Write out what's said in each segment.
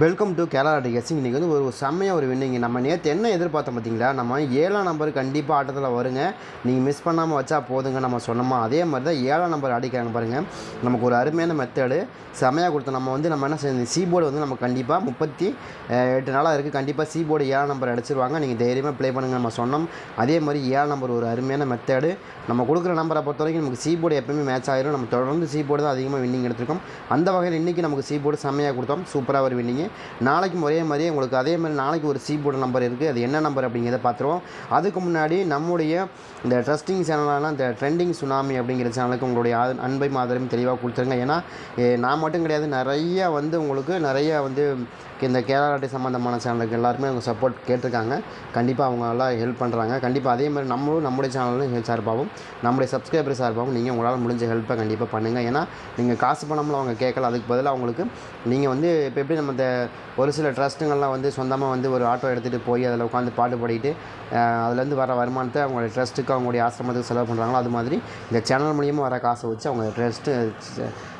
Welcome to Kerala டிகேசிங் இன்றைக்கி வந்து ஒரு செம்மையாக ஒரு வின்னிங் நம்ம நேற்று என்ன எதிர்பார்த்தோம் பார்த்தீங்களா நம்ம ஏழாம் நம்பர் கண்டிப்பாக ஆட்டத்தில் வருங்க. நீங்கள் மிஸ் பண்ணாமல் வச்சா போதுங்க நம்ம சொன்னோமா அதே மாதிரி தான் ஏழாம் நம்பர் அடிக்கிறாங்க பாருங்கள் நமக்கு ஒரு அருமையான மெத்தடு செம்மையாக கொடுத்தோம். நம்ம வந்து நம்ம என்ன செய்யணும் சி போர்டு வந்து நம்ம கண்டிப்பாக முப்பத்தி எட்டு நாளாக இருக்குது கண்டிப்பாக சி போர்டு ஏழாம் நம்பர் அடிச்சிருவாங்க. நீங்கள் தைரியமாக ப்ளே பண்ணுங்க நம்ம சொன்னோம். அதே மாதிரி ஏழாம் நம்பர் ஒரு அருமையான மெத்தடு நம்ம கொடுக்குற நம்பரை பொறுத்த வரைக்கும் நமக்கு சி போர்டு எப்பயுமே மேட்ச் ஆகிடும் நம்ம தொடர்ந்து சி போர்டு தான் அதிகமாக வின்னிங் எடுத்திருக்கோம். அந்த வகையில் இன்றைக்கி நமக்கு சி போர்டு செம்மையாக கொடுத்தோம். சூப்பராக ஒரு வின்னிங்கு நாளைக்கும் ஒரே மாதிரியே உங்களுக்கு அதே மாதிரி நாளைக்கு ஒரு சீபோர்டு நம்பர் இருக்குது அது என்ன நம்பர் அப்படிங்கிறத பார்த்துருவோம். அதுக்கு முன்னாடி நம்முடைய இந்த ட்ரஸ்டிங் சேனலான இந்த ட்ரெண்டிங் சுனாமி அப்படிங்கிற சேனலுக்கு உங்களுடைய அன்பை அன்பையும் தெளிவாக கொடுத்துருங்க. ஏன்னா நான் மட்டும் கிடையாது நிறையா வந்து உங்களுக்கு நிறையா வந்து இந்த கேரளாட்டி சம்மந்தமான சேனலுக்கு எல்லாருமே அவங்க சப்போர்ட் கேட்டிருக்காங்க. கண்டிப்பாக அவங்க எல்லாம் ஹெல்ப் பண்ணுறாங்க கண்டிப்பாக அதே மாதிரி நம்மளும் நம்முடைய சேனலும் சார்பாகவும் நம்முடைய சப்ஸ்கிரைபர் சார்பாகவும் நீங்கள் உங்களால் முடிஞ்ச ஹெல்ப்பை கண்டிப்பாக பண்ணுங்கள் ஏன்னா நீங்கள் காசு பணம்லாம் அவங்க கேட்கல அதுக்கு பதிலாக அவங்களுக்கு நீங்கள் வந்து இப்போ எப்படி நம்ம இந்த ஒரு சில ட்ரஸ்ட்டுங்கள்லாம் வந்து சொந்தமாக வந்து ஒரு ஆட்டோ எடுத்துகிட்டு போய் அதில் உட்காந்து பாட்டு பாடிட்டு அதுலேருந்து வர வருமானத்தை அவங்களுடைய ட்ரஸ்ட்டுக்கு அவங்களுடைய ஆசிரமத்துக்கு செலவு பண்ணுறாங்களோ அது மாதிரி இந்த சேனல் மூலியமாக வர காசை வச்சு அவங்க ட்ரஸ்ட்டு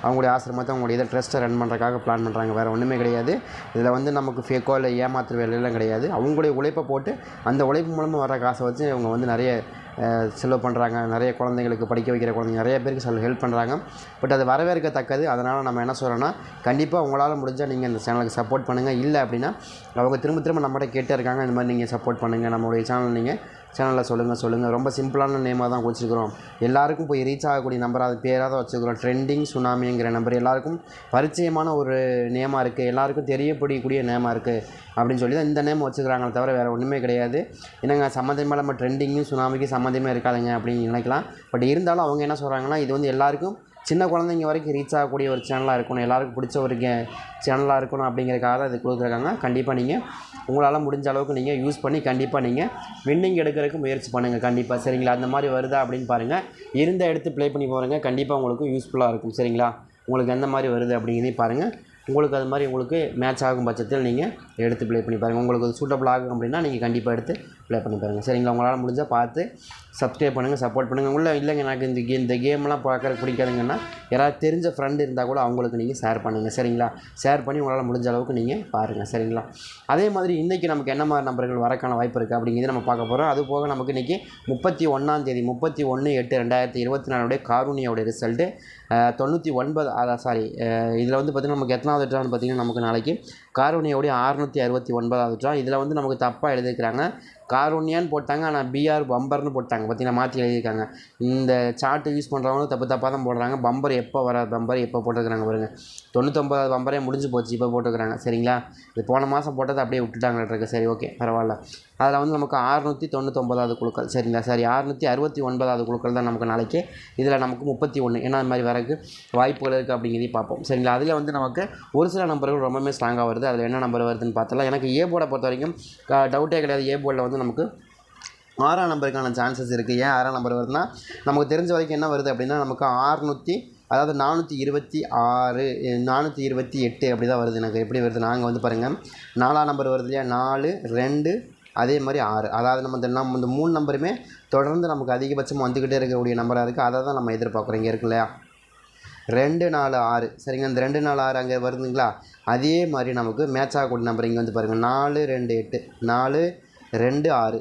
அவங்களுடைய ஆசிரமத்தை அவங்களுடைய இதை ட்ரஸ்ட்டை ரன் பண்ணுறதுக்காக பிளான் பண்ணுறாங்க வேறு ஒன்றுமே கிடையாது. இதில் வந்து நமக்கு ஃபேக்கோ இல்லை ஏமாத்துற வேலையெல்லாம் கிடையாது. அவங்களுடைய உழைப்பை போட்டு அந்த உழைப்பு மூலமாக வர காசை வச்சு அவங்க வந்து நிறைய செலவு பண்ணுறாங்க நிறைய குழந்தைங்களுக்கு படிக்க வைக்கிற குழந்தைங்க நிறைய பேருக்கு சில ஹெல்ப் பண்ணுறாங்க பட் அது வரவேற்கத்தக்கது. அதனால் நம்ம என்ன சொல்கிறோன்னா கண்டிப்பாக உங்களால் முடிஞ்சால் நீங்கள் இந்த சேனலுக்கு சப்போர்ட் பண்ணுங்கள் இல்லை அப்படின்னா அவங்க திரும்ப திரும்ப நம்மகிட்ட கேட்டே இருக்காங்க. இந்த மாதிரி நீங்கள் சப்போர்ட் பண்ணுங்கள் நம்மளுடைய சேனல் நீங்கள் சேனலில் சொல்லுங்கள் சொல்லுங்கள் ரொம்ப சிம்பிளான நேமாக தான் வச்சுருக்கிறோம் எல்லாருக்கும் போய் ரீச் ஆகக்கூடிய நம்பராக அது பேராக தான் வச்சுருக்கிறோம். ட்ரெண்டிங் சுனாமிங்கிற நம்பர் எல்லாருக்கும் பரிச்சயமான ஒரு நேமாக இருக்குது எல்லாருக்கும் தெரியப்படக்கூடிய நேமாக இருக்குது அப்படின்னு சொல்லி தான் இந்த நேம் வச்சுக்கிறாங்களே தவிர வேறு ஒன்றுமே கிடையாது. என்னங்க சம்மந்தமாக நம்ம ட்ரெண்டிங்கும் சுனாமிக்கும் சம்மந்தமே இருக்காதுங்க அப்படின்னு நினைக்கலாம். பட் இருந்தாலும் அவங்க என்ன சொல்கிறாங்கன்னா இது வந்து எல்லாருக்கும் சின்ன குழந்தைங்க வரைக்கும் ரீச் ஆகக்கூடிய ஒரு சேனலாக இருக்கணும். எல்லாருக்கும் பிடிச்ச ஒரு கே சேனலாக இருக்கணும் அப்படிங்கிறக்காக தான் இது கொடுத்துருக்காங்க. கண்டிப்பாக நீங்கள் உங்களால் முடிஞ்ச அளவுக்கு நீங்கள் யூஸ் பண்ணி கண்டிப்பாக நீங்கள் வின்னிங் எடுக்கிறதுக்கு முயற்சி பண்ணுங்கள் கண்டிப்பாக சரிங்களா? அந்த மாதிரி வருதா அப்படின்னு பாருங்கள் இருந்த எடுத்து ப்ளே பண்ணி பாருங்கள் கண்டிப்பாக உங்களுக்கு யூஸ்ஃபுல்லாக இருக்கும். சரிங்களா? உங்களுக்கு எந்த மாதிரி வருது அப்படிங்கிறதையும் பாருங்கள் உங்களுக்கு அது மாதிரி உங்களுக்கு மேட்ச் ஆகும் பட்சத்தில் நீங்கள் எடுத்து ப்ளே பண்ணி பாருங்கள் உங்களுக்கு சூட்டபிள் ஆகும் அப்படின்னா நீங்கள் கண்டிப்பாக எடுத்து ப்ளே பண்ணி பாருங்கள் சரிங்களா? உங்களால் முடிஞ்சால் பார்த்து சப்ஸ்கிரைப் பண்ணுங்கள் சப்போர்ட் பண்ணுங்கள் உள்ள இல்லைங்க எனக்கு இந்த கே இந்த கேம்லாம் பார்க்கறதுக்கு பிடிக்காதுங்கன்னா யாராவது தெரிஞ்ச ஃப்ரெண்டு இருந்தால் கூட அவங்களுக்கு நீங்கள் ஷேர் பண்ணுங்கள் சரிங்களா? ஷேர் பண்ணி உங்களால் முடிஞ்ச அளவுக்கு நீங்கள் பாருங்கள் சரிங்களா? அதே மாதிரி இன்றைக்கி நமக்கு என்ன மாதிரி நம்பர்கள் வரக்கான வாய்ப்பு இருக்குது அப்படிங்கிறது நம்ம பார்க்க போகிறோம் அது போக நமக்கு இன்றைக்கி முப்பத்தி ஒன்றாம் தேதி முப்பத்தி ஒன்று எட்டு ரெண்டாயிரத்தி இருபத்தி நாலுடைய காரூனியோடைய ரிசல்ட்டு தொண்ணூற்றி ஒன்பது அதான் சாரி இதில் வந்து பார்த்திங்கன்னா நமக்கு எத்தனாவது எட்டான்னு பார்த்தீங்கன்னா நமக்கு நாளைக்கு காரூணியோடைய அறுநூற்றி அறுபத்தி ஒன்பதாவது ட்ரா இதில் வந்து நமக்கு தப்பாக எழுதியிருக்கிறாங்க. காரூனியான்னு போட்டாங்க ஆனால் பிஆர் பம்பர்னு போட்டாங்க. பார்த்தீங்கன்னா மாற்றி எழுதியிருக்காங்க. இந்த சார்ட்டு யூஸ் பண்ணுறவங்களும் தப்பு தப்பாக தான் போடுறாங்க. பம்பர் எப்போ வர பம்பர் எப்போ போட்டிருக்கிறாங்க பாருங்கள் தொண்ணூத்தொம்பது பம்பரே முடிஞ்சு போச்சு இப்போ போட்டிருக்கிறாங்க. சரிங்களா? இது போன மாதம் போட்டதை அப்படியே விட்டுட்டாங்கன்றது சரி ஓகே. பரவாயில்ல. அதில் வந்து நமக்கு ஆறுநூற்றி தொண்ணூத்தொம்பதாவது குழுக்கள். சரிங்களா? சரி ஆறுநூற்றி அறுபத்தி ஒன்பதாவது குழுக்கள் தான் நமக்கு நாளைக்கு. இதில் நமக்கு முப்பத்தி ஒன்று. ஏன்னா அது மாதிரி வரக்கு வாய்ப்புகள் இருக்குது அப்படிங்கிறதையும் பார்ப்போம். சரிங்களா? அதில் வந்து நமக்கு ஒரு சில நம்பர்கள் ரொம்பவுமே ஸ்ட்ராங்காக வருது. அதில் என்ன நம்பர் வருதுன்னு பார்த்தலாம் எனக்கு ஏ போர்டை பொறுத்த வரைக்கும் டவுட்டே கிடையாது. ஏ போர்டில் வந்து நமக்கு ஆறாம் நம்பருக்கான சான்சஸ் இருக்குது ஏன் ஆறாம் நம்பர் வருதுன்னா நமக்கு தெரிஞ்ச வரைக்கும் என்ன வருது அப்படின்னா நமக்கு ஆறுநூற்றி அதாவது நானூற்றி இருபத்தி ஆறு நானூற்றி இருபத்தி எட்டு அப்படி தான் வருது எனக்கு. எப்படி வருது? நாங்கள் வந்து பாருங்கள் நாலாம் நம்பர் வருது இல்லையா? நாலு ரெண்டு அதே மாதிரி ஆறு. அதாவது நம்ம இந்த நம்ம இந்த மூணு நம்பருமே தொடர்ந்து நமக்கு அதிகபட்சமாக வந்துக்கிட்டே இருக்கக்கூடிய நம்பராக இருக்குது அதை தான் நம்ம எதிர்பார்க்குறோம். இங்கே இருக்கு இல்லையா? ரெண்டு நாலு ஆறு. சரிங்க இந்த ரெண்டு நாலு ஆறு அங்கே வருதுங்களா? அதே மாதிரி நமக்கு மேட்ச் ஆகக்கூடிய நம்பர் இங்கே வந்து பாருங்கள் நாலு ரெண்டு எட்டு. நாலு ரெண்டு ஆறு.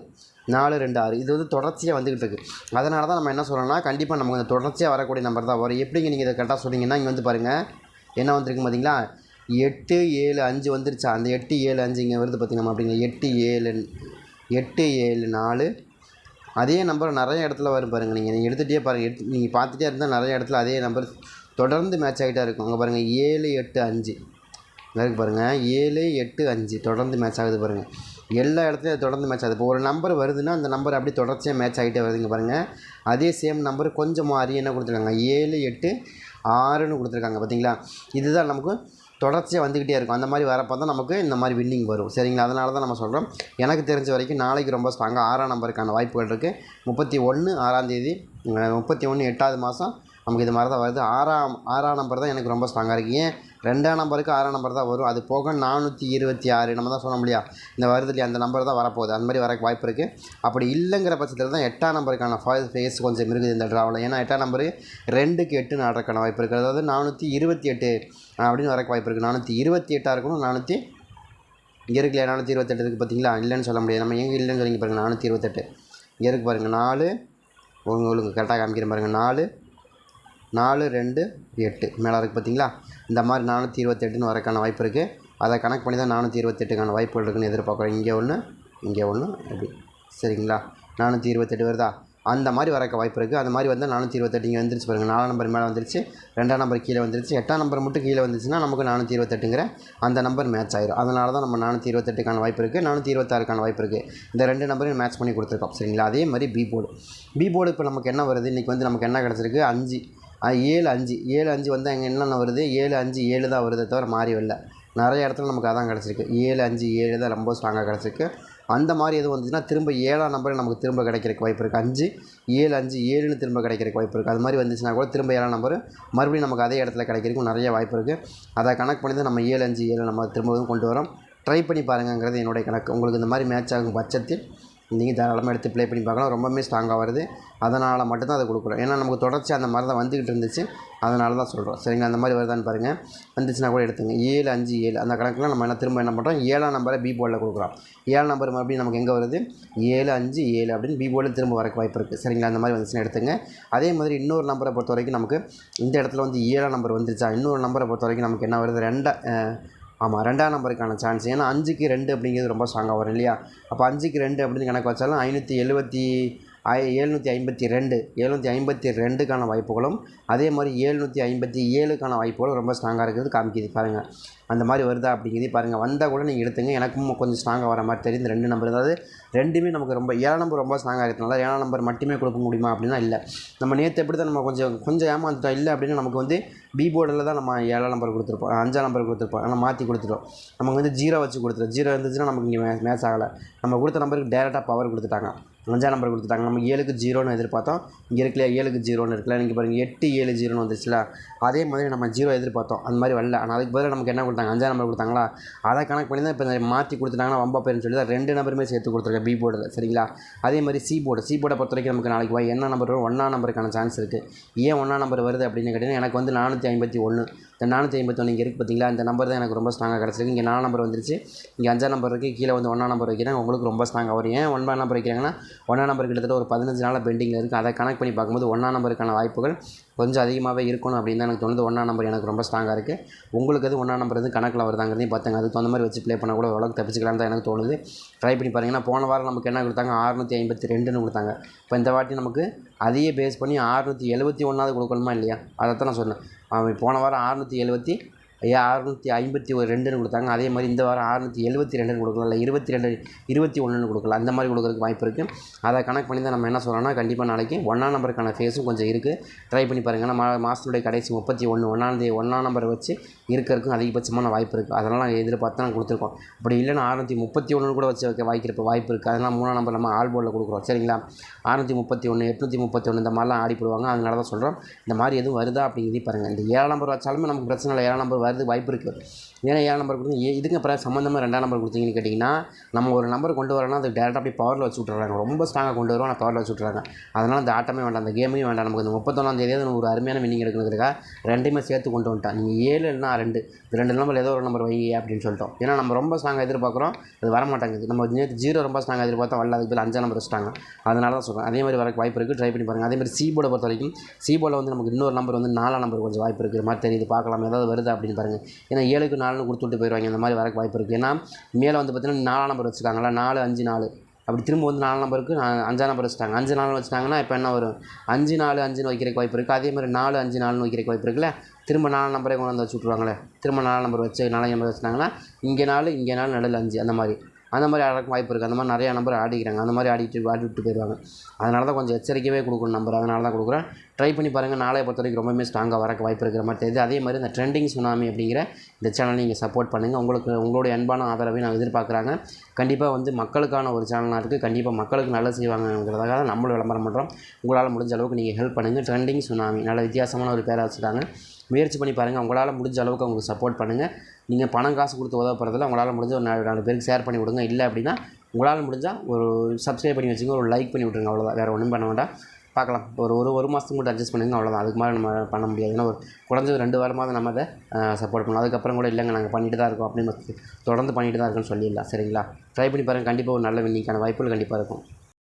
நாலு ரெண்டு ஆறு. இது வந்து தொடர்ச்சியாக வந்துக்கிட்டு இருக்குது அதனால தான் நம்ம என்ன சொல்லணும்னா கண்டிப்பாக நமக்கு அந்த தொடர்ச்சியாக வரக்கூடிய நம்பர் தான் வரும். எப்படிங்க நீங்கள் இதை கரெக்டாக சொன்னீங்கன்னா இங்கே வந்து பாருங்கள் என்ன வந்திருக்கு பார்த்தீங்களா எட்டு ஏழு அஞ்சு வந்துருச்சா? அந்த எட்டு ஏழு அஞ்சு இங்கே வருது பார்த்தீங்கன்னா அப்படிங்க. எட்டு ஏழு எட்டு ஏழு நாலு. அதே நம்பர் நிறைய இடத்துல வரும் பாருங்கள் நீங்கள் நீங்கள் எடுத்துகிட்டே பாருங்கள் எடுத்து நீங்கள் பார்த்துட்டே இருந்தால் நிறைய இடத்துல அதே நம்பர் தொடர்ந்து மேட்ச் ஆகிட்டே இருக்கும். அங்கே பாருங்கள் ஏழு எட்டு அஞ்சு. இருக்கு பாருங்கள் ஏழு எட்டு அஞ்சு. தொடர்ந்து மேட்ச் ஆகுது பாருங்கள் எல்லா இடத்துலையும் அது தொடர்ந்து மேட்ச் ஆகுது. இப்போ ஒரு நம்பர் வருதுன்னா அந்த நம்பர் அப்படியே தொடர்ச்சியாக மேட்ச் ஆகிட்டே வருதுங்க பாருங்கள் அதே சேம் நம்பர் கொஞ்சம் மாறி என்ன கொடுத்துருக்காங்க? ஏழு எட்டு ஆறுன்னு கொடுத்துருக்காங்க. பார்த்தீங்களா இதுதான் நமக்கு தொடர்ச்சியாக வந்துக்கிட்டே இருக்கும். அந்த மாதிரி வரப்போ தான் நமக்கு இந்த மாதிரி வின்னிங் வரும். சரிங்களா? அதனால தான் நம்ம சொல்கிறோம் எனக்கு தெரிஞ்ச வரைக்கும் நாளைக்கு ரொம்ப ஸ்ட்ராங்காக ஆறாம் நம்பருக்கான வாய்ப்புகள் இருக்குது முப்பத்தி ஒன்று ஆறாம் தேதி முப்பத்தி ஒன்று எட்டாவது மாதம் நமக்கு இது மாதிரி தான் வருது. ஆறாம் ஆறாம் நம்பர் தான் எனக்கு ரொம்ப ஸ்ட்ராங்காக இருக்குது ஏன்? ரெண்டாம் நம்பருக்கு ஆறாம் நம்பர் தான் வரும். அது போக நானூற்றி இருபத்தி ஆறு நம்ம தான் சொல்ல முடியா இந்த வருது இல்லையா? அந்த நம்பர் தான் வரப்போகுது. அந்த மாதிரி வரக்கு வாய்ப்பு இருக்குது அப்படி இல்லைங்கிற பட்சத்தில் தான் எட்டாம் நம்பருக்கான ஃபேஸ் கொஞ்சம் இருக்குது இந்த ட்ராவில் ஏன்னா எட்டாம் நம்பரு ரெண்டுக்கு எட்டு நடக்கான வாய்ப்பு இருக்குது அதாவது நானூற்றி இருபத்தி எட்டு அப்படின்னு வரக்கு வாய்ப்பு இருக்குது நானூற்றி இருபத்தி எட்டாக இருக்கணும். நானூற்றி இங்கே இருக்குல்ல நானூற்றி இருபத்தெட்டு இருக்குது பார்த்தீங்களா இல்லைன்னு சொல்ல முடியாது. நம்ம எங்கே இல்லைன்னு சொல்லிங்க பாருங்கள் நானூற்றி இருபத்தெட்டு இங்கே இருக்குது பாருங்கள் நாலு. உங்களுக்கு கரெக்டாக காமிக்கிறேன் பாருங்கள் நாலு. நாலு ரெண்டு எட்டு. மேலே இருக்குது பார்த்தீங்களா? இந்த மாதிரி நானூற்றி இருபத்தெட்டுன்னு வரக்கான வாய்ப்பு இருக்குது அதை கணக்கு பண்ணி தான் நானூற்றி இருபத்தெட்டுக்கான வாய்ப்புகள் இருக்குன்னு எதிர்பார்க்குறோம். இங்கே ஒன்று இங்கே ஒன்று அப்படி. சரிங்களா? நானூற்றி இருபத்தெட்டு வருதா? அந்த மாதிரி வரக்க வாய்ப்பு இருக்குது அந்த மாதிரி வந்து நானூற்றி இருபத்தெட்டு இங்கே வந்துருச்சு பாருங்கள் நாலாம் நம்பர் மேலே வந்துருச்சு ரெண்டாம் நம்பர் கீழே வந்துருச்சு எட்டாம் நம்பர் மட்டும் கீழே வந்துச்சுன்னா நமக்கு நானூற்றி இருபத்தெட்டுங்கிற அந்த நம்பர் மேட்ச் ஆயிடும் அதனால தான் நம்ம நானூற்றி இருபத்தெட்டுக்கான வாய்ப்பு இருக்குது நானூற்றி இருபத்தாறுக்கான வாய்ப்பு இருக்குது இந்த ரெண்டு நம்பரையும் மேட்ச் பண்ணி கொடுத்துருக்கோம். சரிங்களா? அதே மாதிரி பி போர்டு பி போர்டு இப்போ நமக்கு என்ன வருது? இன்றைக்கி வந்து நமக்கு என்ன கிடச்சிருக்கு? அஞ்சு. ஏழு அஞ்சு. ஏழு அஞ்சு வந்து அங்கே என்னென்ன வருது? ஏழு அஞ்சு ஏழு தான் வருதே தவிர மாறி வரல. நிறைய இடத்துல நமக்கு அதான் கிடச்சிருக்கு. ஏழு அஞ்சு ஏழு தான் ரொம்ப ஸ்ட்ராங்காக கிடச்சிருக்கு. அந்த மாதிரி எதுவும் வந்துச்சுன்னா திரும்ப ஏழாம் நம்பர் நமக்கு திரும்ப கிடைக்கிறக்கு வாய்ப்பு இருக்குது அஞ்சு ஏழு அஞ்சு ஏழுன்னு திரும்ப கிடைக்கிறக்கு வாய்ப்பு இருக்குது அது மாதிரி வந்துச்சுன்னா கூட திரும்ப ஏழாம் நம்பர் மறுபடியும் நமக்கு அதே இடத்துல கிடைக்கிறதுக்கும் நிறைய வாய்ப்பு இருக்குது அதை கணக்கு பண்ணி தான் நம்ம ஏழு அஞ்சு ஏழு நம்ம திரும்பவும் கொண்டு வரோம். ட்ரை பண்ணி பாருங்கங்கிறது என்னுடைய கணக்கு. உங்களுக்கு இந்த மாதிரி மேட்ச் ஆகும் பட்சத்தில் நீங்கள் தாராளமாக எடுத்து ப்ளே பண்ணி பார்க்கலாம். ரொம்பவுமே ஸ்ட்ராங்காக வருது. அதனால் மட்டும்தான் அதை கொடுக்குறோம். ஏன்னா நமக்கு தொடர்ச்சி அந்த மாதிரி தான் வந்துக்கிட்டு இருந்துச்சு. அதனால தான் சொல்கிறோம் சரிங்களா அந்த மாதிரி வருதான்னு பாருங்கள் வந்துச்சுன்னா கூட எடுத்துங்க. ஏழு அஞ்சு ஏழு. அந்த கணக்கில் நம்ம என்ன திரும்ப என்ன பண்ணுறோம் ஏழாம் நம்பரை பி போர்டில் கொடுக்குறோம். ஏழு நம்பர் மறுபடியும் நமக்கு எங்கே வருது? ஏழு அஞ்சு ஏழு அப்படின்னு பி போர்டில் திரும்ப வரக்கு வாய்ப்பு இருக்குது சரிங்களா? அந்த மாதிரி வந்துச்சுன்னா எடுத்துங்க. அதே மாதிரி இன்னொரு நம்பரை பொறுத்த வரைக்கும் நமக்கு இந்த இடத்துல வந்து ஏழாம் நம்பர் வந்துருச்சா? இன்னொரு நம்பரை பொறுத்த வரைக்கும் நமக்கு என்ன வருது? ரெண்டா ஆமாம் ரெண்டாம் நம்பருக்கான சான்ஸ் ஏன்னா அஞ்சுக்கு ரெண்டு அப்படிங்கிறது ரொம்ப ஸ்ட்ராங்காக வரும் இல்லையா? அப்போ அஞ்சுக்கு ரெண்டு அப்படின்னு கணக்கு வச்சாலும் ஐநூற்றி எழுபத்தி ஆய எழுநூற்றி ஐம்பத்தி ரெண்டு எழுநூற்றி ஐம்பத்தி ரெண்டுக்கான வாய்ப்புகளும் அதே மாதிரி ஏழ்நூற்றி ஐம்பத்தி ஏழுக்கான வாய்ப்புகளும் ரொம்ப ஸ்ட்ராங்காக இருக்கிறது காமிக்குது பாருங்கள் அந்த மாதிரி வருதா அப்படிங்கிறது பாருங்கள் வந்தால் கூட நீங்கள் எடுத்துங்க. எனக்கும் கொஞ்சம் ஸ்ட்ராங்காக வர மாதிரி தெரியுது. ரெண்டு நம்பர் அதாவது ரெண்டுமே நமக்கு ரொம்ப ஏழாம் நம்பர் ரொம்ப ஸ்ட்ராங்காக இருக்கிறதுனால ஏழாம் நம்பர் மட்டுமே கொடுக்க முடியுமா அப்படின்னா இல்லை. நம்ம நேற்று எப்படி தான் நம்ம கொஞ்சம் கொஞ்சம் ஏமாந்துட்டோம் இல்லை அப்படின்னு நமக்கு வந்து பி போர்டில் தான் நம்ம ஏழாம் நம்பர் கொடுத்துருப்போம் அஞ்சாம் நம்பர் கொடுத்துருப்போம். ஆனால் மாற்றி கொடுத்துட்டோம். நமக்கு வந்து ஜீரோ வச்சு கொடுத்துருவோம் ஜீரோ இருந்துச்சுன்னா நமக்கு இங்கே மேட்ச் ஆகலை. நம்ம கொடுத்த நம்பருக்கு டேரெக்டாக பவர் கொடுத்துட்டாங்க. அஞ்சாம் நம்பர் கொடுத்துட்டாங்க. நம்ம ஏழுக்கு ஜீரோன்னு எதிர்பார்த்தோம். இங்கே இருக்குல்ல ஏழுக்கு ஜீரோன்னு இருக்குல்ல? நீங்கள் பாருங்கள் எட்டு ஏழு ஜீரோன்னு வந்துச்சுல அதே மாதிரி நம்ம ஜீரோ எதிர்பார்த்தோம். அந்த மாதிரி வரல. ஆனால் அதுக்கு பதிலாக நமக்கு என்ன கொடுத்தாங்க? அஞ்சாம் நம்பர் கொடுத்தாங்களா? அதை கணக்கு பண்ணி தான் இப்போ மாற்றி கொடுத்துட்டாங்கன்னா வம்பா பேர்னு சொல்லி தான் ரெண்டு நம்பருமே சேர்த்து கொடுத்துருக்கேன் பி போர்டில் சரிங்களா? அதே மாதிரி சி போர்டு சி போர்டை பொறுத்த வரைக்கும் நமக்கு நாளைக்கு வா என்ன நம்பர் வரும்? ஒன்றா நம்பருக்கான சான்ஸ் இருக்குது ஏன் ஒன்றா நம்பர் வருது அப்படின்னு கேட்டிங்கன்னா எனக்கு வந்து நானூற்றி ஐம்பத்தி ஒன்று இந்த நானூற்றி ஐம்பத்தொன்று இங்கே இருக்குது பார்த்தீங்களா இந்த நம்பர் தான் எனக்கு ரொம்ப ஸ்ட்ராங்காக கிடச்சிருக்கு. இங்கே நாலு நம்பர் வந்துருச்சு. இங்கே அஞ்சாம் நம்பர் இருக்குது கீழே வந்து ஒன்றா நம்பர் வைக்கிறேன் உங்களுக்கு ரொம்ப ஸ்ட்ராங்காக வரும். ஏன் ஒன்பதாம் நம்பர் வைக்கிறாங்கன்னா ஒன்றாம் நம்பர் கிட்டத்தட்ட ஒரு பதினஞ்சு நாளாக பெண்டிங்கில் இருக்குது அதை கனெக்ட் பண்ணி பார்க்கும்போது ஒன்றா நம்பருக்கான வாய்ப்புகள் கொஞ்சம் அதிகமாகவே இருக்கணும் அப்படின்னு தான் எனக்கு தோணுது. ஒன்றா நம்பர் எனக்கு ரொம்ப ஸ்ட்ராங்காக இருக்குது உங்களுக்கு அது ஒன்றா நம்பர் வந்து கணக்கில் வருதாங்கிறதையும் பார்த்தாங்க. அதுக்கு தகுந்த மாதிரி வச்சு ப்ளே பண்ண கூட ஓரளவுக்கு தப்பிச்சுக்கலாம்னு தான் எனக்கு தோணுது. ட்ரை பண்ணி பாருங்கன்னா போன வாரம் நமக்கு என்ன கொடுத்தாங்க? ஆறுநூற்றி ஐம்பத்தி ரெண்டுன்னு கொடுத்தாங்க. இப்போ இந்த வாட்டி நமக்கு அதையே பேஸ் பண்ணி ஆறுநூற்றி எழுபத்தி ஒன்றாவது கொடுக்கணுமா இல்லையா? அதை தான் நான் சொன்னேன். அவன் போன வாரம் அறுநூற்றி எழுபத்தி ஐயா அறுநூற்றி ஐம்பத்தி ஒரு ரெண்டுன்னு கொடுத்தாங்க. அதே மாதிரி இந்த வாரம் அறுநூற்றி எழுபத்தி ரெண்டுன்னு கொடுக்கலாம். இல்லை இருபத்தி ரெண்டு இருபத்தி ஒன்றுன்னு கொடுக்கலாம். அந்த மாதிரி கொடுக்குறதுக்கு வாய்ப்பு இருக்குது அதை கணக்கு பண்ணி தான் நம்ம என்ன சொல்கிறோம்னா கண்டிப்பாக நாளைக்கு ஒன்றாம் நம்பருக்கான ஃபேஸும் கொஞ்சம் இருக்குது ட்ரை பண்ணி பாருங்கள் நம்ம மாதத்துடைய கடைசி முப்பத்தி ஒன்று ஒன்றாந்தேதி ஒன்றாம் நம்பர் வச்சு இருக்கிறதுக்கும் அதிகபட்சமான வாய்ப்பு இருக்குது அதனால் நாங்கள் எதிர்பார்த்து தான் கொடுத்துருக்கோம். அப்படி இல்லைன்னா அறுநூற்றி முப்பத்தி ஒன்று கூட வச்சு வைக்க வாய்க்கிறப்ப வாய்ப்பு இருக்குது அதனால் மூணாம் நம்பர் நம்ம ஆல் போர்டில் கொடுக்குறோம். சரிங்களா? அறுநூற்றி முப்பத்தி ஒன்று எட்நூற்றி முப்பத்தி ஒன்று இந்த மாதிரிலாம் ஆடி போடுவாங்க. அதனால தான் சொல்கிறோம் இந்த மாதிரி எதுவும் வருதா அப்படிங்கிறதையும் பாருங்கள் இந்த ஏழாம் நம்பர் வச்சாலுமே நமக்கு பிரச்சனை இல்லை. ஏழாம் நம்பர் வருது வாய்ப்பு இருக்குது ஏன்னா ஏழாம் நம்பர் கொடுத்து ஏ இதுக்கு அப்புறம் சம்மந்தமாக ரெண்டாம் நம்பர் கொடுத்தீங்கன்னு கேட்டிங்கன்னா நம்ம ஒரு நம்பர் கொண்டு வரோன்னா அது டேரெக்டாக போய் பவரில் வச்சு விட்றாங்க ரொம்ப ஸ்ட்ராங்காக கொண்டு வரும் ஆனால் பவரில் வச்சு விட்றாங்க அதனால் அந்த ஆட்டமே வேண்டாம் அந்த கேமே வேண்டாம். நமக்கு இந்த முப்பத்தொன்னாம் தேதியாவது ஒரு அருமையான வின்னிங் எடுக்கிறதுக்காக ரெண்டுமே சேர்த்து கொண்டு வந்துட்டான் நீங்கள் ஏழு இல்லைனா ரெண்டு. ரெண்டு நம்பர் ஏதோ ஒரு நம்பர் வை அப்படின்னு சொல்லிட்டோம். ஏன்னா நம்ம ரொம்ப ஸ்ட்ராங்காக எதிர்பார்க்குறோம் அது வர மாட்டேங்குது நம்ம நேற்று ஜீரோ ரொம்ப ஸ்ட்ராங்காக எதிர்பார்த்தா வரல. அதுக்கு பதில் அஞ்சாம் நம்பர் வச்சுட்டாங்க. அதனால தான் சொல்கிறேன் அதே மாதிரி வரக்கு வாய்ப்பு இருக்குது ட்ரை பண்ணி பாருங்கள் அதே மாதிரி சி போர்டை பொறுத்த வரைக்கும் சி போர்டில் வந்து நமக்கு இன்னொரு நம்பர் வந்து நாலாம் நம்பர் கொஞ்சம் வாய்ப்பு இருக்குது மாதிரி தெரியுது. பார்க்கலாம். ஏதாவது வருது அப்படின்னு பாருங்கள் ஏன்னா ஏழுக்கு நாலுன்னு கொடுத்துட்டு போயிடுவாங்க. அந்த மாதிரி வரக்கு வாய்ப்பு இருக்குது ஏன்னா மேலே வந்து பார்த்தீங்கன்னா நாலாம் நம்பர் வச்சுருக்காங்களா நாலு அஞ்சு நாலு. அப்படி திரும்ப வந்து நாலு நம்பருக்கு அஞ்சாம் நம்பர் வச்சுட்டாங்க. அஞ்சு நாள் வச்சுட்டாங்கன்னா இப்போ என்ன வரும்? அஞ்சு நாலு அஞ்சுன்னு வைக்கிறக்கு வாய்ப்பு இருக்குது அதே மாதிரி நாலு அஞ்சு நாலுன்னு வைக்கிறக்கு வாய்ப்பு இருக்குல்ல? திரும்ப நாலு நம்பரே கொண்டு வந்து வச்சு விட்ருவாங்களே திரும்ப நாலு நம்பர் வச்சு நாலு நம்பர் வச்சுட்டாங்கன்னா இங்கே நாலு இங்கே நாலு நடுவில் அஞ்சு. அந்த மாதிரி. அந்த மாதிரி ஆடுறதுக்கு வாய்ப்பு இருக்குது அந்த மாதிரி நிறையா நம்பர் ஆடிக்கிறாங்க. அந்த மாதிரி ஆடிட்டு ஆடி விட்டு போயிடுவாங்க அதனால தான் கொஞ்சம் எச்சரிக்கையாகவே கொடுக்கணும் நம்பர் அதனால தான் கொடுக்குறேன். ட்ரை பண்ணி பாருங்கள் நாளைய பொறுத்த வரைக்கும் ரொம்பவுமே ஸ்ட்ராங்காக வரக்கு வாய்ப்பு இருக்கிற மாதிரி தெரியுது. அதே மாதிரி இந்த ட்ரெண்டிங் சுனாமி அப்படிங்கிற இந்த சேனல் நீங்கள் சப்போர்ட் பண்ணுங்கள் உங்களுக்கு உங்களுடைய அன்பான ஆதரவை நான் எதிர்பார்க்குறாங்க. கண்டிப்பாக வந்து மக்களுக்கான ஒரு சேனலாக இருக்குது கண்டிப்பாக மக்களுக்கு நல்லது செய்வாங்கங்கிறதுக்காக தான் நம்மளும் விளம்பரம் பண்ணுறோம் உங்களால் முடிஞ்ச அளவுக்கு நீங்கள் ஹெல்ப் பண்ணுங்கள் ட்ரெண்டிங் சுனாமி நல்ல வித்தியாசமான ஒரு பேரை வச்சுருக்காங்க முயற்சி பண்ணி பாருங்கள் உங்களால் முடிஞ்ச அளவுக்கு அவங்களுக்கு சப்போர்ட் பண்ணுங்கள் நீங்கள் பணம் காசு கொடுத்து உதவப்படுறதில்ல உங்களால் முடிஞ்ச ஒரு நாலு நாலு பேருக்கு ஷேர் பண்ணி விடுங்க. இல்லை அப்படின்னா உங்களால் முடிஞ்சால் ஒரு சப்ஸ்கிரைப் பண்ணி வச்சுங்க ஒரு லைக் பண்ணி விட்ருங்க அவ்வளோதான் வேறு ஒன்றும் பண்ண வேண்டாம். பார்க்கலாம். ஒரு ஒரு ஒரு மாதத்துக்கு மட்டும் அட்ஜஸ்ட் பண்ணுங்க. அவ்வளோதான் அதுக்கு மேலே நம்ம பண்ண முடியாது. ஏன்னா ஒரு குறைஞ்சது ரெண்டு வாரமாவது நம்ம அதை சப்போர்ட் பண்ணலாம். அதுக்கப்புறம் கூட இல்லைங்க. நாங்கள் பண்ணிட்டு தான் இருக்கோம். அப்படின்னு தொடர்ந்து பண்ணிட்டு தான் இருக்கோம்னு சொல்லிடலாம். சரிங்களா? ட்ரை பண்ணி பாருங்கள் கண்டிப்பாக ஒரு நல்ல வின்னிங்கான வாய்ப்புகள் கண்டிப்பாக இருக்கும்.